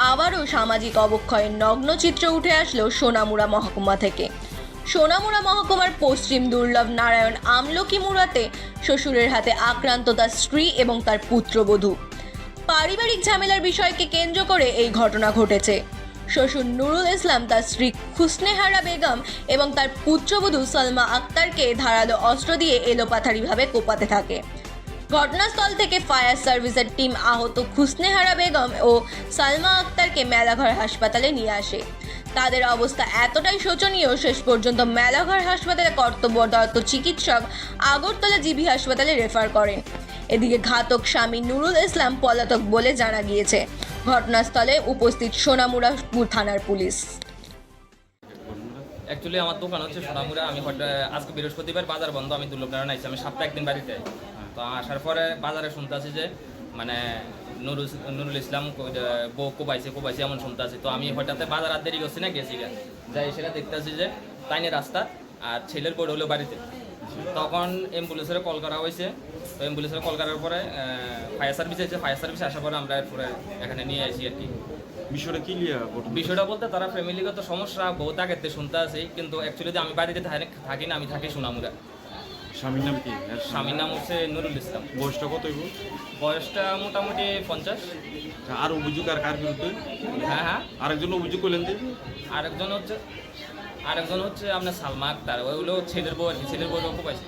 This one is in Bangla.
আবারও সামাজিক অবক্ষয়ের নগ্ন চিত্র উঠে আসলো সোনামুড়া মহকুমা থেকে। সোনামুড়া মহকুমার পশ্চিম দুর্লভ নারায়ণ আমলকি মুড়াতে শ্বশুরের হাতে আক্রান্ত তার স্ত্রী এবং তার পুত্রবধূ। পারিবারিক ঝামেলার বিষয়কে কেন্দ্র করে এই ঘটনা ঘটেছে। শ্বশুর নুরুল ইসলাম, তার স্ত্রী খুসনেহারা বেগম এবং তার পুত্রবধূ সালমা আক্তারকে ধারালো অস্ত্র দিয়ে এলোপাথারিভাবে কোপাতে থাকে। ঘটনাস্থল থেকে ফায়ার সার্ভিসের টিম আহত খুসনেহারা বেগম ও সালমা আক্তারকে মেলাঘর হাসপাতালে নিয়ে আসে। তাদের অবস্থা এতটাই শোচনীয়, শেষ পর্যন্ত মেলাঘর হাসপাতালে কর্তব্যরত চিকিৎসক আগরতলা জিবি হাসপাতালে রেফার করেন। এদিকে ঘাতক স্বামী নুরুল ইসলাম পলাতক বলে জানা গিয়েছে। ঘটনাস্থলে উপস্থিত সোনামুড়া থানার পুলিশ। অ্যাকচুয়ালি আমার দোকান হচ্ছে সোনামুড়া। আমি আজকে বৃহস্পতিবার বাজার বন্ধ, আমি দুর্লভনারায়ণ আইছি। আমি সপ্তাহে একদিন বাড়িতে। তো আসার পরে বাজারে শুনতে আছি যে মানে নুরুল নুরুল ইসলাম বউ কোবাইছে কোবাইছে এমন শুনতে আছি তো আমি হঠাৎ বাজার আর দেরি করছি না গেছি গা। যাই সেটা দেখতে আছি যে তাইনে রাস্তা আর ছেলের বড় হলো বাড়িতে। তখন অ্যাম্বুলেন্সের কল করা হয়েছে তো অ্যাম্বুলেন্সের কল করার পরে ফায়ার সার্ভিস এসেছে ফায়ার সার্ভিস আসার পরে আমরা এরপরে এখানে নিয়ে আসি আর কি। বিষয়টা কি? বিষয়টা বলতে তারা ফ্যামিলিগত সমস্যা বহুত আগেতে শুনতে আছি কিন্তু অ্যাকচুয়ালি আমি বাড়িতে থাকি- না আমি থাকি সোনামুড়া। স্বামীর নাম কি? স্বামীর নাম হচ্ছে নুরুল ইসলাম। বয়সটা কত বয়সটা মোটামুটি পঞ্চাশ। আর অভিযোগ আর কার বিরুদ্ধে? হ্যাঁ হ্যাঁ। আরেকজন অভিযোগ করলেন যে? আরেকজন হচ্ছে আরেকজন হচ্ছে আপনার সালমা আক্তার। ওইগুলো ছেলের বউ আর কি ছেলের বউ পাইছে